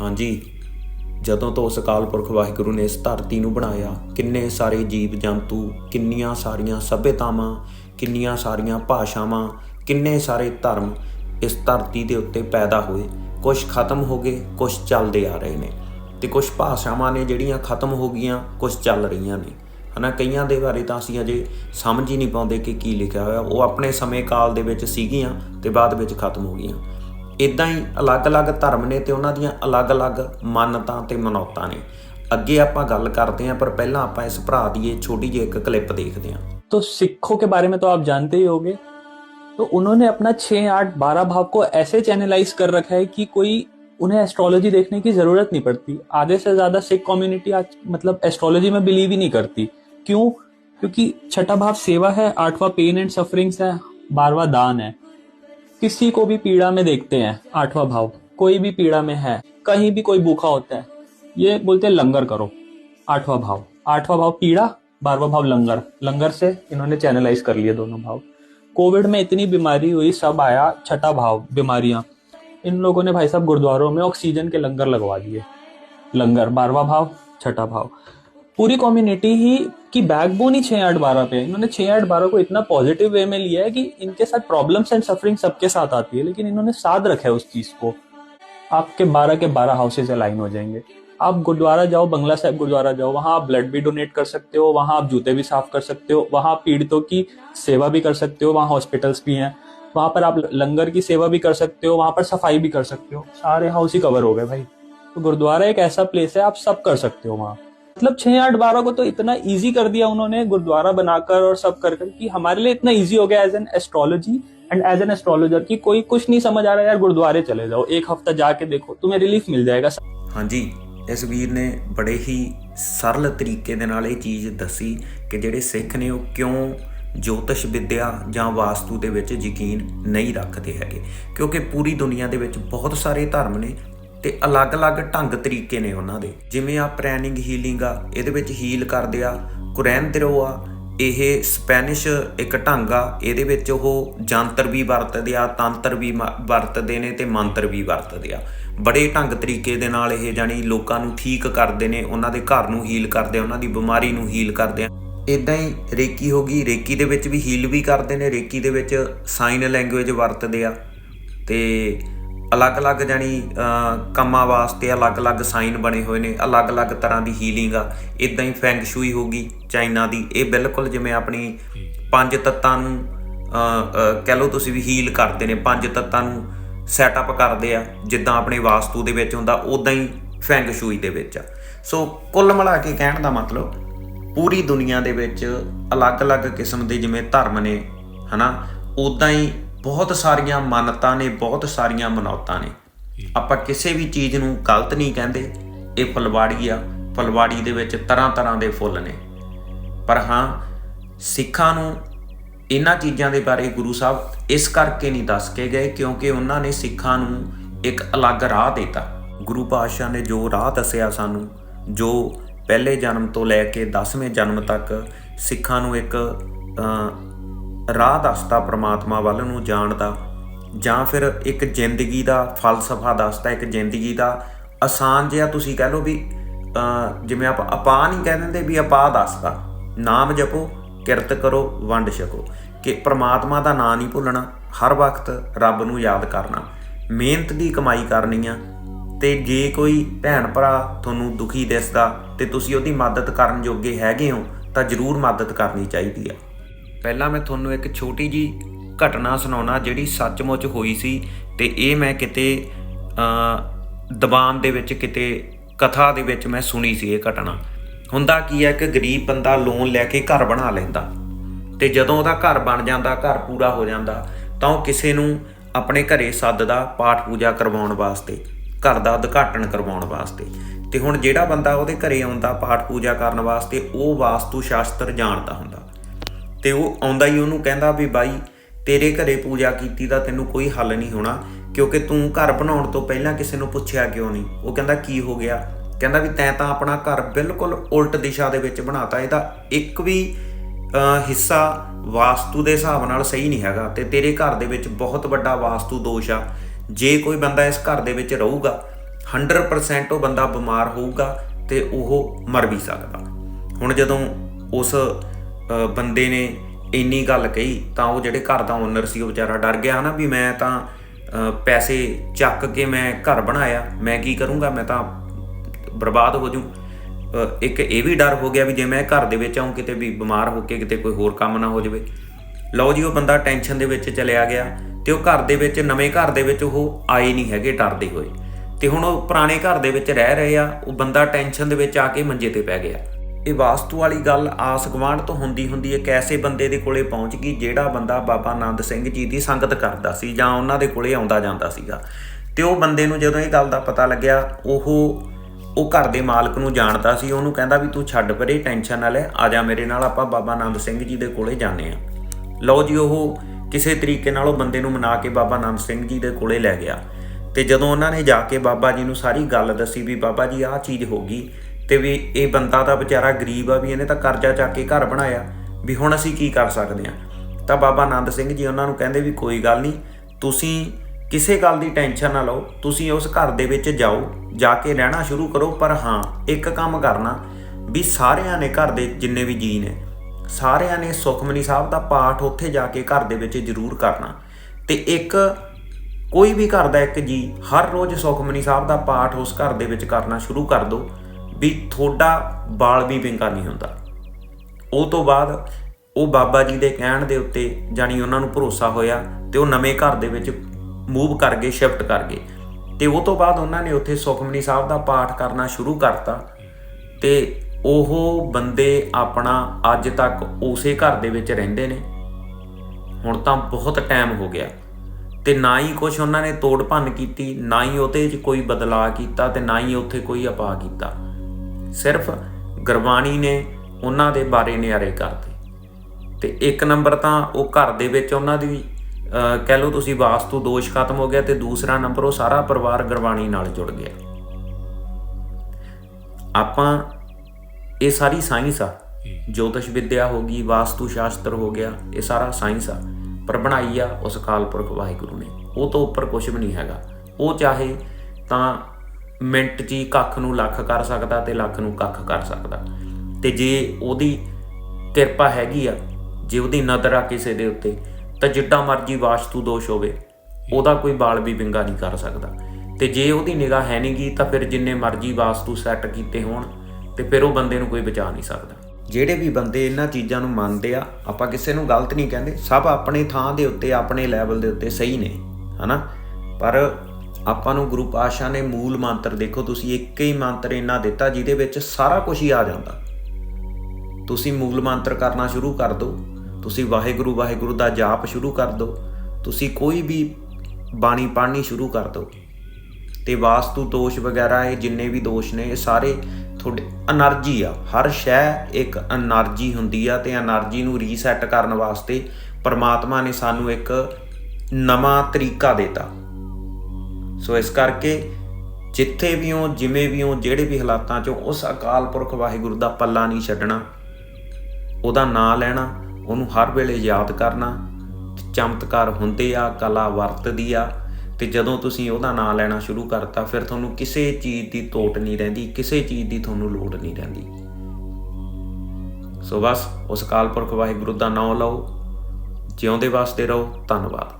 ਹਾਂਜੀ, ਜਦੋਂ ਤੋਂ ਉਸ ਅਕਾਲ ਪੁਰਖ ਵਾਹਿਗੁਰੂ ਨੇ ਇਸ ਧਰਤੀ ਨੂੰ ਬਣਾਇਆ, ਕਿੰਨੇ ਸਾਰੇ ਜੀਵ ਜੰਤੂ, ਕਿੰਨੀਆਂ ਸਾਰੀਆਂ ਸਭਿਅਤਾਵਾਂ, ਕਿੰਨੀਆਂ ਸਾਰੀਆਂ ਭਾਸ਼ਾਵਾਂ, ਕਿੰਨੇ ਸਾਰੇ ਧਰਮ ਇਸ ਧਰਤੀ ਦੇ ਉੱਤੇ ਪੈਦਾ ਹੋਏ। ਕੁਝ ਖਤਮ ਹੋ ਗਏ ਕੁਝ ਚੱਲਦੇ ਆ ਰਹੇ ਨੇ ਤੇ ਕੁਝ ਭਾਸ਼ਾਵਾਂ ਨੇ ਜਿਹੜੀਆਂ ਖਤਮ ਹੋ ਗਈਆਂ ਕੁਝ ਚੱਲ ਰਹੀਆਂ ਨੇ। ਹਨਾ, ਕਈਆਂ ਦੇ ਬਾਰੇ ਤਾਂ ਅਸੀਂ ਅਜੇ ਸਮਝ ਹੀ ਨਹੀਂ ਪਾਉਂਦੇ ਕਿ ਕੀ ਲਿਖਿਆ ਹੋਇਆ। ਉਹ ਆਪਣੇ ਸਮੇਂ ਕਾਲ ਦੇ ਵਿੱਚ ਸੀਗੀਆਂ ਤੇ ਬਾਅਦ ਵਿੱਚ ਖਤਮ ਹੋ ਗਈਆਂ। ਇਦਾਂ ਹੀ ਅਲੱਗ-ਅਲੱਗ ਧਰਮ ਨੇ ਤੇ ਉਹਨਾਂ ਦੀਆਂ ਅਲੱਗ-ਅਲੱਗ ਮੰਨਤਾਂ ਤੇ ਮਨੌਤਾਂ ਨੇ ਅੱਗੇ ਆਪਾਂ ਗੱਲ ਕਰਦੇ ਹਾਂ ਪਰ ਪਹਿਲਾਂ ਆਪਾਂ ਇਸ ਭਰਾ ਦੀ ਇਹ ਛੋਟੀ ਜਿਹੀ ਇੱਕ ਕਲਿੱਪ ਦੇਖਦੇ ਹਾਂ तो सिखों के बारे में तो आप जानते ही होंगे तो उन्होंने अपना छः आठ बारह भाव को ऐसे चैनलाइज कर रखा है कि कोई उन्हें एस्ट्रोलॉजी देखने की जरूरत नहीं पड़ती आधे से ज्यादा सिख कम्युनिटी आज मतलब एस्ट्रोलॉजी में बिलीव ही नहीं करती क्यों क्योंकि छठा भाव सेवा है आठवां पेन एंड सफरिंग्स है बारहवां दान है किसी को भी पीड़ा में देखते हैं, आठवां भाव, कोई भी पीड़ा में है, कहीं भी कोई भूखा होता है, ये बोलते हैं लंगर करो। आठवां भाव आठवां भाव पीड़ा, बारहवां भाव लंगर। लंगर से इन्होंने चैनलाइज कर लिए दोनों भाव। कोविड में इतनी बीमारी हुई, सब आया, छठा भाव, बीमारियाँ। इन लोगों ने भाई साहब गुरुद्वारों में ऑक्सीजन के लंगर लगवा दिए। लंगर बारवा भाव, छठा भाव। पूरी कम्युनिटी ही की बैकबोन ही छह आठ बारह पे। इन्होंने छह आठ बारह को इतना पॉजिटिव वे में लिया है कि इनके साथ प्रॉब्लम्स एंड सफरिंग सबके साथ आती है, लेकिन इन्होंने साथ रखा है उस चीज़ को। आपके बारह के बारह हाउसेज अलाइन हो जाएँगे। आप गुरुद्वारा जाओ, बंगला साहिब गुरुद्वारा जाओ, वहाँ आप ब्लड भी डोनेट कर सकते हो, वहाँ आप जूते भी साफ़ कर सकते हो, वहाँ आप पीड़ितों की सेवा भी कर सकते हो, वहाँ हॉस्पिटल्स भी हैं। वहाँ पर आप लंगर की सेवा भी कर सकते हो, वहाँ पर सफ़ाई भी कर सकते हो। सारे हाउस ही कवर हो गए भाई। तो गुरुद्वारा एक ऐसा प्लेस है, आप सब कर सकते हो वहाँ। मतलब छह आठ बारह को तो इतना इजी कर दिया उन्होंने गुरुद्वारा बनाकर और सब कर कर कि हमारे लिए इतना इजी हो गया as an astrology and as an astrologer कि कोई कुछ नहीं समझ आ रहा यार गुरुद्वारे चले जाओ एक हफ्ता जाके देखो तुम्हें रिलीफ मिल जाएगा ਹਾਂਜੀ ਇਸ ਵੀਰ ਨੇ ਬੜੇ ਹੀ ਸਰਲ ਤਰੀਕੇ ਦੇ ਨਾਲ ਇਹ ਚੀਜ਼ ਦੱਸੀ ਕਿ ਜਿਹੜੇ ਸਿੱਖ ਨੇ ਉਹ ਕਿਉਂ ਜੋਤਿਸ਼ ਵਿੱਦਿਆ ਜਾਂ ਵਾਸਤੂ ਦੇ ਵਿੱਚ ਯਕੀਨ ਨਹੀਂ ਰੱਖਦੇ ਹੈਗੇ ਕਿਉਂਕਿ ਪੂਰੀ ਦੁਨੀਆ ਦੇ ਵਿੱਚ ਬਹੁਤ ਸਾਰੇ ਧਰਮ ਨੇ ਤੇ ਅਲੱਗ-ਅਲੱਗ ਢੰਗ ਤਰੀਕੇ ਨੇ ਉਹਨਾਂ ਦੇ। ਜਿਵੇਂ ਆ ਪ੍ਰੈਨਿੰਗ ਹੀਲਿੰਗ ਆ, ਇਹਦੇ ਵਿੱਚ ਹੀਲ ਕਰਦੇ ਆ ਕੁਰੈਂਦਰੋ ਆ, ਇਹ ਸਪੈਨਿਸ਼ ਇੱਕ ਢੰਗ ਆ, ਇਹਦੇ ਵਿੱਚ ਉਹ ਜੰਤਰ ਵੀ ਵਰਤਦੇ ਆ, ਤੰਤਰ ਵੀ ਮ- ਵਰਤਦੇ ਨੇ ਤੇ ਮੰਤਰ ਵੀ ਵਰਤਦੇ ਆ। ਬੜੇ ਢੰਗ ਤਰੀਕੇ ਦੇ ਨਾਲ ਇਹ ਜਾਨੀ ਲੋਕਾਂ ਨੂੰ ਠੀਕ ਕਰਦੇ ਨੇ, ਉਹਨਾਂ ਦੇ ਘਰ ਨੂੰ ਹੀਲ ਕਰਦੇ ਆ, ਉਹਨਾਂ ਦੀ ਬਿਮਾਰੀ ਨੂੰ ਹੀਲ ਕਰਦੇ ਆ। ਇਦਾਂ ਹੀ ਰੇਕੀ ਹੋ ਗਈ, ਰੇਕੀ ਦੇ ਵਿੱਚ ਵੀ ਹੀਲ ਵੀ ਕਰਦੇ ਨੇ, ਰੇਕੀ ਦੇ ਵਿੱਚ ਸਾਈਨ ਲੈਂਗੁਏਜ ਵਰਤਦੇ ਆ। ਤੇ ਅਲੱਗ-ਅਲੱਗ ਜਾਨੀ ਕੰਮਾਂ ਵਾਸਤੇ ਅਲੱਗ-ਅਲੱਗ ਸਾਈਨ ਬਣੇ ਹੋਏ ਨੇ ਅਲੱਗ-ਅਲੱਗ ਤਰ੍ਹਾਂ ਦੀ ਹੀਲਿੰਗ ਆ। ਇਦਾਂ ਹੀ ਫੈਂਗ ਸ਼ੂਈ ਹੋਗੀ ਚਾਈਨਾ ਦੀ। ਇਹ ਬਿਲਕੁਲ ਜਿਵੇਂ ਆਪਣੀ ਪੰਜ ਤੱਤਾਂ ਨੂੰ ਕਹਿ ਲਓ ਤੁਸੀਂ ਵੀ ਹੀਲ ਕਰਦੇ ਨੇ ਪੰਜ ਤੱਤਾਂ ਨੂੰ ਸੈਟਅਪ ਕਰਦੇ ਆ ਜਿੱਦਾਂ ਆਪਣੇ ਵਾਸਤੂ ਦੇ ਵਿੱਚ ਹੁੰਦਾ ਉਦਾਂ ਹੀ ਫੈਂਗ ਸ਼ੂਈ ਦੇ ਵਿੱਚ ਆ। ਸੋ ਕੁੱਲ ਮਿਲਾ ਕੇ ਕਹਿਣ ਦਾ ਮਤਲਬ ਪੂਰੀ ਦੁਨੀਆ ਦੇ ਵਿੱਚ ਅਲੱਗ-ਅਲੱਗ ਕਿਸਮ ਦੇ ਜਿਵੇਂ ਧਰਮ ਨੇ ਹਨਾ? ਉਦਾਂ ਹੀ ਬਹੁਤ ਸਾਰੀਆਂ ਮੰਨਤਾਂ ਨੇ ਬਹੁਤ ਸਾਰੀਆਂ ਮਨੌਤਾਂ ਨੇ। ਆਪਾਂ ਕਿਸੇ ਵੀ ਚੀਜ਼ ਨੂੰ ਗਲਤ ਨਹੀਂ ਕਹਿੰਦੇ। ਇਹ ਫੁਲਵਾੜੀ ਆ। ਫੁਲਵਾੜੀ ਦੇ ਵਿੱਚ ਤਰ੍ਹਾਂ-ਤਰ੍ਹਾਂ ਦੇ ਫੁੱਲ ਨੇ। ਪਰ ਹਾਂ ਸਿੱਖਾਂ ਨੂੰ ਇਹਨਾਂ ਚੀਜ਼ਾਂ ਦੇ ਬਾਰੇ ਗੁਰੂ ਸਾਹਿਬ ਇਸ ਕਰਕੇ ਨਹੀਂ ਦੱਸ ਕੇ ਗਏ ਕਿਉਂਕਿ ਉਹਨਾਂ ਨੇ ਸਿੱਖਾਂ ਨੂੰ ਇੱਕ ਅਲੱਗ ਰਾਹ ਦਿੱਤਾ। ਗੁਰੂ ਪਾਤਸ਼ਾਹ ਨੇ ਜੋ ਰਾਹ ਦੱਸਿਆ ਸਾਨੂੰ ਜੋ ਪਹਿਲੇ ਜਨਮ ਤੋਂ ਲੈ ਕੇ 10ਵੇਂ ਜਨਮ ਤੱਕ ਸਿੱਖਾਂ ਨੂੰ ਇੱਕ ਰਾਹ ਦੱਸਦਾ ਪ੍ਰਮਾਤਮਾ ਵੱਲ ਨੂੰ ਜਾਣ ਦਾ, ਜਾਂ ਫਿਰ ਇੱਕ ਜ਼ਿੰਦਗੀ ਦਾ ਫਲਸਫਾ ਦੱਸਦਾ ਇੱਕ ਜ਼ਿੰਦਗੀ ਦਾ ਆਸਾਨ ਜਿਹਾ ਤੁਸੀਂ ਕਹਿ ਲਓ ਵੀ ਜਿਵੇਂ ਆਪਾਂ ਆਪਾ ਨਹੀਂ ਕਹਿ ਦਿੰਦੇ ਵੀ ਆਪਾ ਦੱਸਦਾ ਨਾਮ ਜਪੋ, ਕਿਰਤ ਕਰੋ, ਵੰਡ ਛਕੋ। ਕਿ ਪ੍ਰਮਾਤਮਾ ਦਾ ਨਾਂ ਨਹੀਂ ਭੁੱਲਣਾ, ਹਰ ਵਕਤ ਰੱਬ ਨੂੰ ਯਾਦ ਕਰਨਾ। ਮਿਹਨਤ ਦੀ ਕਮਾਈ ਕਰਨੀ ਆ, ਤੇ ਜੇ ਕੋਈ ਭੈਣ ਭਰਾ ਤੁਹਾਨੂੰ ਦੁਖੀ ਦਿਸਦਾ ਤੇ ਤੁਸੀਂ ਉਹਦੀ ਮਦਦ ਕਰਨ ਜੋਗੇ ਹੈਗੇ ਹੋ, ਤਾਂ ਜ਼ਰੂਰ ਮਦਦ ਕਰਨੀ ਚਾਹੀਦੀ ਆ। ਪਹਿਲਾਂ ਮੈਂ ਤੁਹਾਨੂੰ ਇੱਕ ਛੋਟੀ ਜੀ ਘਟਨਾ ਸੁਣਾਉਣਾ ਜਿਹੜੀ ਸੱਚਮੁੱਚ ਹੋਈ ਸੀ ਤੇ ਇਹ ਮੈਂ ਕਿਤੇ ਦਬਾਨ ਦੇ ਵਿੱਚ ਕਿਤੇ, ਕਥਾ ਦੇ ਵਿੱਚ ਮੈਂ ਸੁਣੀ ਸੀ ਇਹ ਘਟਨਾ। ਹੁੰਦਾ ਕੀ ਹੈ ਕਿ ਗਰੀਬ ਬੰਦਾ ਲੋਨ ਲੈ ਕੇ ਘਰ ਬਣਾ ਲੈਂਦਾ ਤੇ ਜਦੋਂ ਉਹਦਾ ਘਰ ਬਣ ਜਾਂਦਾ, ਘਰ ਪੂਰਾ ਹੋ ਜਾਂਦਾ, ਤਾਂ ਉਹ ਕਿਸੇ ਨੂੰ ਆਪਣੇ ਘਰੇ ਸੱਦਦਾ ਪਾਠ ਪੂਜਾ ਕਰਵਾਉਣ ਵਾਸਤੇ, ਘਰ ਦਾ ਉਦਘਾਟਨ ਕਰਵਾਉਣ ਵਾਸਤੇ। ਤੇ ਹੁਣ ਜਿਹੜਾ ਬੰਦਾ ਉਹਦੇ ਘਰੇ ਆਉਂਦਾ ਪਾਠ ਪੂਜਾ ਕਰਨ ਵਾਸਤੇ, ਉਹ ਵਾਸਤੂ ਸ਼ਾਸਤਰ ਜਾਣਦਾ ਹੁੰਦਾ। ਤੇ ਉਹ ਆਉਂਦਾ ਹੀ ਉਹਨੂੰ ਕਹਿੰਦਾ ਵੀ ਬਾਈ, ਤੇਰੇ ਘਰੇ ਪੂਜਾ ਕੀਤੀ ਦਾ ਤੈਨੂੰ ਕੋਈ ਹੱਲ ਨਹੀਂ ਹੋਣਾ, ਕਿਉਂਕਿ ਤੂੰ ਘਰ ਬਣਾਉਣ ਤੋਂ ਪਹਿਲਾਂ ਕਿਸੇ ਨੂੰ ਪੁੱਛਿਆ ਕਿਉਂ ਨਹੀਂ? ਉਹ ਕਹਿੰਦਾ, ਕੀ ਹੋ ਗਿਆ? ਕਹਿੰਦਾ ਵੀ, ਤੈਂ ਤਾਂ ਆਪਣਾ ਘਰ ਬਿਲਕੁਲ ਉਲਟ ਦਿਸ਼ਾ ਦੇ ਵਿੱਚ ਬਣਾਤਾ, ਇਹਦਾ ਇੱਕ ਵੀ ਹਿੱਸਾ ਵਾਸਤੂ ਦੇ ਹਿਸਾਬ ਨਾਲ ਸਹੀ ਨਹੀਂ ਹੈਗਾ ਤੇ ਤੇਰੇ ਘਰ ਦੇ ਵਿੱਚ ਬਹੁਤ ਵੱਡਾ ਵਾਸਤੂ ਦੋਸ਼ ਆ। ਜੇ ਕੋਈ ਬੰਦਾ ਇਸ ਘਰ ਦੇ ਵਿੱਚ ਰਹੂਗਾ 100% ਉਹ ਬੰਦਾ ਬਿਮਾਰ ਹੋਊਗਾ ਤੇ ਉਹ ਮਰ ਵੀ ਸਕਦਾ। ਹੁਣ ਜਦੋਂ ਉਸ ਬੰਦੇ ਨੇ ਇੰਨੀ ਗੱਲ ਕਹੀ, ਤਾਂ ਉਹ ਜਿਹੜੇ ਘਰ ਦਾ ਓਨਰ ਸੀ, ਉਹ ਵਿਚਾਰਾ ਡਰ ਗਿਆ ਨਾ ਵੀ ਮੈਂ ਤਾਂ ਪੈਸੇ ਚੱਕ ਕੇ ਮੈਂ ਘਰ ਬਣਾਇਆ, ਮੈਂ ਕੀ ਕਰੂੰਗਾ? ਮੈਂ ਤਾਂ ਬਰਬਾਦ ਹੋ ਜੂ ਇੱਕ ਇਹ ਵੀ ਡਰ ਹੋ ਗਿਆ ਵੀ ਜੇ ਮੈਂ ਘਰ ਦੇ ਵਿੱਚ ਆਉਂ ਕਿਤੇ ਵੀ ਬਿਮਾਰ ਹੋ ਕੇ ਕਿਤੇ ਕੋਈ ਹੋਰ ਕੰਮ ਨਾ ਹੋ ਜਾਵੇ। ਲਓ ਜੀ, ਉਹ ਬੰਦਾ ਟੈਨਸ਼ਨ ਦੇ ਵਿੱਚ ਚਲਿਆ ਗਿਆ ਤੇ ਉਹ ਘਰ ਦੇ ਵਿੱਚ, ਨਵੇਂ ਘਰ ਦੇ ਵਿੱਚ ਉਹ ਆਏ ਨਹੀਂ ਹੈਗੇ ਡਰਦੇ ਹੋਏ। ਤੇ ਹੁਣ ਉਹ ਪੁਰਾਣੇ ਘਰ ਦੇ ਵਿੱਚ ਰਹਿ ਰਹੇ ਆ, ਉਹ ਬੰਦਾ ਟੈਨਸ਼ਨ ਦੇ ਵਿੱਚ ਆ ਕੇ ਮੰਜੇ ਤੇ ਪੈ ਗਿਆ। ਇਹ ਵਾਸਤੂ ਵਾਲੀ ਗੱਲ ਆਸ ਗੁਆਂਢ ਤੋਂ ਹੁੰਦੀ ਹੁੰਦੀ ਇੱਕ ਐਸੇ ਬੰਦੇ ਦੇ ਕੋਲੇ ਪਹੁੰਚ ਗਈ ਜਿਹੜਾ ਬੰਦਾ ਬਾਬਾ ਆਨੰਦ ਸਿੰਘ ਜੀ ਦੀ ਸੰਗਤ ਕਰਦਾ ਸੀ ਜਾਂ ਉਹਨਾਂ ਦੇ ਕੋਲੇ ਆਉਂਦਾ ਜਾਂਦਾ ਸੀਗਾ। ਤੇ ਉਹ ਬੰਦੇ ਨੂੰ ਜਦੋਂ ਇਹ ਗੱਲ ਦਾ ਪਤਾ ਲੱਗਿਆ, ਉਹ ਉਹ ਘਰ ਦੇ ਮਾਲਕ ਨੂੰ ਜਾਣਦਾ ਸੀ। ਉਹਨੂੰ ਕਹਿੰਦਾ ਵੀ ਤੂੰ ਛੱਡ ਪਰੇ, ਟੈਨਸ਼ਨ ਨਾ ਲੈ, ਆ ਜਾ ਮੇਰੇ ਨਾਲ, ਆਪਾਂ ਬਾਬਾ ਆਨੰਦ ਸਿੰਘ ਜੀ ਦੇ ਕੋਲੇ ਜਾਂਦੇ ਆ ਲਓ ਜੀ, ਉਹ ਕਿਸੇ ਤਰੀਕੇ ਨਾਲ ਉਹ ਬੰਦੇ ਨੂੰ ਮਨਾ ਕੇ ਬਾਬਾ ਆਨੰਦ ਸਿੰਘ ਜੀ ਦੇ ਕੋਲੇ ਲੈ ਗਿਆ। ਤੇ ਜਦੋਂ ਉਹਨਾਂ ਨੇ ਜਾ ਕੇ ਬਾਬਾ ਜੀ ਨੂੰ ਸਾਰੀ ਗੱਲ ਦੱਸੀ ਵੀ ਬਾਬਾ ਜੀ, ਆਹ ਚੀਜ਼ ਹੋ ਗਈ ਤੇ ਵੀ ਇਹ ਬੰਦਾ ਤਾਂ ਵਿਚਾਰਾ ਗਰੀਬ ਆ ਵੀ ਇਹਨੇ ਤਾਂ ਕਰਜ਼ਾ ਚੱਕ ਕੇ ਘਰ ਬਣਾਇਆ, ਵੀ ਹੁਣ ਅਸੀਂ ਕੀ ਕਰ ਸਕਦੇ ਆ ਤਾਂ ਬਾਬਾ ਆਨੰਦ ਸਿੰਘ ਜੀ ਉਹਨਾਂ ਨੂੰ ਕਹਿੰਦੇ ਵੀ ਕੋਈ ਗੱਲ ਨਹੀਂ, ਤੁਸੀਂ ਕਿਸੇ ਗੱਲ ਦੀ ਟੈਨਸ਼ਨ ਨਾ ਲਓ, ਤੁਸੀਂ ਉਸ ਘਰ ਦੇ ਵਿੱਚ ਜਾਓ, ਜਾ ਕੇ ਰਹਿਣਾ ਸ਼ੁਰੂ ਕਰੋ, ਪਰ ਹਾਂ, ਇੱਕ ਕੰਮ ਕਰਨਾ ਵੀ ਸਾਰਿਆਂ ਨੇ ਘਰ ਦੇ ਜਿੰਨੇ ਵੀ ਜੀ ਨੇ, ਸਾਰਿਆਂ ਨੇ ਸੁਖਮਨੀ ਸਾਹਿਬ ਦਾ ਪਾਠ ਉੱਥੇ ਜਾ ਕੇ ਘਰ ਦੇ ਵਿੱਚ ਜ਼ਰੂਰ ਕਰਨਾ। ਤੇ ਇੱਕ ਕੋਈ ਵੀ ਘਰ ਦਾ ਇੱਕ ਜੀ ਹਰ ਰੋਜ਼ ਸੁਖਮਨੀ ਸਾਹਿਬ ਦਾ ਪਾਠ ਉਸ ਘਰ ਦੇ ਵਿੱਚ ਕਰਨਾ ਸ਼ੁਰੂ ਕਰ ਦਿਓ ਵੀ ਤੁਹਾਡਾ ਬਾਲ ਵੀ ਵਿੰਗਾ ਨਹੀਂ ਹੁੰਦਾ। ਉਹ ਤੋਂ ਬਾਅਦ ਉਹ ਬਾਬਾ ਜੀ ਦੇ ਕਹਿਣ ਦੇ ਉੱਤੇ ਜਾਨੀ ਉਹਨਾਂ ਨੂੰ ਭਰੋਸਾ ਹੋਇਆ ਤੇ ਉਹ ਨਵੇਂ ਘਰ ਦੇ ਵਿੱਚ ਮੂਵ ਕਰ ਗਏ ਸ਼ਿਫਟ ਕਰ ਗਏ। ਤੇ ਉਹ ਤੋਂ ਬਾਅਦ ਉਹਨਾਂ ਨੇ ਉੱਥੇ ਸੁਖਮਨੀ ਸਾਹਿਬ ਦਾ ਪਾਠ ਕਰਨਾ ਸ਼ੁਰੂ ਕਰਤਾ ਤੇ ਉਹ ਬੰਦੇ ਆਪਣਾ ਅੱਜ ਤੱਕ ਉਸੇ ਘਰ ਦੇ ਵਿੱਚ ਰਹਿੰਦੇ ਨੇ। ਹੁਣ ਤਾਂ ਬਹੁਤ ਟਾਈਮ ਹੋ ਗਿਆ ਤੇ ਨਾ ਹੀ ਕੁਝ ਉਹਨਾਂ ਨੇ ਤੋੜ ਭੰਨ ਕੀਤੀ, ਨਾ ਹੀ ਉਹਦੇ 'ਚ ਕੋਈ ਬਦਲਾਅ ਕੀਤਾ ਤੇ ਨਾ ਹੀ ਉੱਥੇ ਕੋਈ ਉਪਾਅ ਕੀਤਾ। ਸਿਰਫ ਗੁਰਬਾਣੀ ਨੇ ਉਹਨਾਂ ਦੇ ਬਾਰੇ ਨਿਆਰੇ ਕਰਤੇ। ਤੇ ਇੱਕ ਨੰਬਰ ਤਾਂ ਉਹ ਘਰ ਦੇ ਵਿੱਚ ਉਹਨਾਂ ਦੀ ਕਹਿ ਲਓ ਤੁਸੀਂ ਵਾਸਤੂ ਦੋਸ਼ ਖਤਮ ਹੋ ਗਿਆ ਤੇ ਦੂਸਰਾ ਨੰਬਰ ਉਹ ਸਾਰਾ ਪਰਿਵਾਰ ਗੁਰਬਾਣੀ ਨਾਲ ਜੁੜ ਗਿਆ। ਆਪਾਂ ਇਹ ਸਾਰੀ ਸਾਇੰਸ ਆ। ਜੋਤਿਸ਼ ਵਿਦਿਆ ਹੋ ਗਈ ਵਾਸਤੂ ਸ਼ਾਸਤਰ ਹੋ ਗਿਆ ਇਹ ਸਾਰਾ ਸਾਇੰਸ ਆ। ਪਰ ਬਣਾਈ ਆ ਉਸ ਅਕਾਲ ਪੁਰਖ ਵਾਹਿਗੁਰੂ ਨੇ। ਉਹ ਤੋਂ ਉੱਪਰ ਕੁਝ ਵੀ ਨਹੀਂ ਹੈਗਾ। ਉਹ ਚਾਹੇ ਤਾਂ ਮਿੰਟ 'ਚ ਹੀ ਕੱਖ ਨੂੰ ਲੱਖ ਕਰ ਸਕਦਾ ਤੇ ਲੱਖ ਨੂੰ ਕੱਖ ਕਰ ਸਕਦਾ। ਤੇ ਜੇ ਉਹਦੀ ਕਿਰਪਾ ਹੈਗੀ ਆ, ਜੇ ਉਹਦੀ ਨਜ਼ਰ ਆ ਕਿਸੇ ਦੇ ਉੱਤੇ, ਤਾਂ ਜਿੱਡਾ ਮਰਜ਼ੀ ਵਾਸਤੂ ਦੋਸ਼ ਹੋਵੇ, ਉਹਦਾ ਕੋਈ ਬਾਲ ਵੀ ਵਿੰਗਾ ਨਹੀਂ ਕਰ ਸਕਦਾ। ਤੇ ਜੇ ਉਹਦੀ ਨਿਗਾਹ ਹੈ ਨਹੀਂਗੀ ਤਾਂ ਫਿਰ ਜਿੰਨੇ ਮਰਜ਼ੀ ਵਾਸਤੂ ਸੈੱਟ ਕੀਤੇ ਹੋਣ, ਤੇ ਫਿਰ ਉਹ ਬੰਦੇ ਨੂੰ ਕੋਈ ਬਚਾ ਨਹੀਂ ਸਕਦਾ। ਜਿਹੜੇ ਵੀ ਬੰਦੇ ਇਹਨਾਂ ਚੀਜ਼ਾਂ ਨੂੰ ਮੰਨਦੇ ਆ, ਆਪਾਂ ਕਿਸੇ ਨੂੰ ਗਲਤ ਨਹੀਂ ਕਹਿੰਦੇ, ਸਭ ਆਪਣੇ ਥਾਂ ਦੇ ਉੱਤੇ, ਆਪਣੇ ਲੈਵਲ ਦੇ ਉੱਤੇ ਸਹੀ ਨੇ, ਹਨਾ? ਪਰ ਆਪਾਂ ਨੂੰ ਗੁਰੂ ਪਾਸ਼ਾ ਨੇ ਮੂਲ ਮੰਤਰ, ਦੇਖੋ ਤੁਸੀਂ ਇੱਕ ਹੀ ਮੰਤਰ ਇਹਨਾਂ ਦਿੱਤਾ ਜਿਹਦੇ ਵਿੱਚ ਸਾਰਾ ਕੁਝ ਹੀ ਆ ਜਾਂਦਾ। ਤੁਸੀਂ ਮੂਲ ਮੰਤਰ ਕਰਨਾ ਸ਼ੁਰੂ ਕਰ ਦਿਓ ਤੁਸੀਂ ਵਾਹਿਗੁਰੂ ਵਾਹਿਗੁਰੂ ਦਾ ਜਾਪ ਸ਼ੁਰੂ ਕਰ ਦਿਓ ਤੁਸੀਂ ਕੋਈ ਵੀ ਬਾਣੀ ਪੜ੍ਹਨੀ ਸ਼ੁਰੂ ਕਰ ਦਿਓ ਤੇ ਵਾਸਤੂ ਦੋਸ਼ ਵਗੈਰਾ, ਇਹ ਜਿੰਨੇ ਵੀ ਦੋਸ਼ ਨੇ, ਇਹ ਸਾਰੇ ਤੁਹਾਡੇ એનર્ਜੀ ਆ। ਹਰ ਸ਼ੈ ਇੱਕ એનર્ਜੀ ਹੁੰਦੀ ਆ ਤੇ એનર્ਜੀ ਨੂੰ ਰੀਸੈਟ ਕਰਨ ਵਾਸਤੇ ਪਰਮਾਤਮਾ ਨੇ ਸਾਨੂੰ ਇੱਕ ਨਵਾਂ ਤਰੀਕਾ ਦਿੱਤਾ। ਸੋ ਇਸ ਕਰਕੇ ਜਿੱਥੇ ਵੀ ਹੋ, ਜਿਵੇਂ ਵੀ ਹੋ, ਜਿਹੜੇ ਵੀ ਹਾਲਾਤਾਂ 'ਚੋਂ ਉਸ ਅਕਾਲ ਪੁਰਖ ਵਾਹਿਗੁਰੂ ਦਾ ਪੱਲਾ ਨਹੀਂ ਛੱਡਣਾ। ਉਹਦਾ ਨਾਂ ਲੈਣਾ, ਉਹਨੂੰ ਹਰ ਵੇਲੇ ਯਾਦ ਕਰਨਾ। ਚਮਤਕਾਰ ਹੁੰਦੇ ਆ, ਕਲਾ ਵਰਤਦੀ ਆ। ਤੇ ਜਦੋਂ ਤੁਸੀਂ ਉਹਦਾ ਨਾਂ ਲੈਣਾ ਸ਼ੁਰੂ ਕਰਤਾ, ਫਿਰ ਤੁਹਾਨੂੰ ਕਿਸੇ ਚੀਜ਼ ਦੀ ਤੋਟ ਨਹੀਂ ਰਹਿੰਦੀ, ਕਿਸੇ ਚੀਜ਼ ਦੀ ਤੁਹਾਨੂੰ ਲੋੜ ਨਹੀਂ ਰਹਿੰਦੀ। ਸੋ ਬਸ, ਉਸ ਅਕਾਲ ਪੁਰਖ ਵਾਹਿਗੁਰੂ ਦਾ ਨਾਮ ਲਓ। ਜਿਉਂਦੇ ਵਾਸਤੇ ਰਹੋ। ਧੰਨਵਾਦ।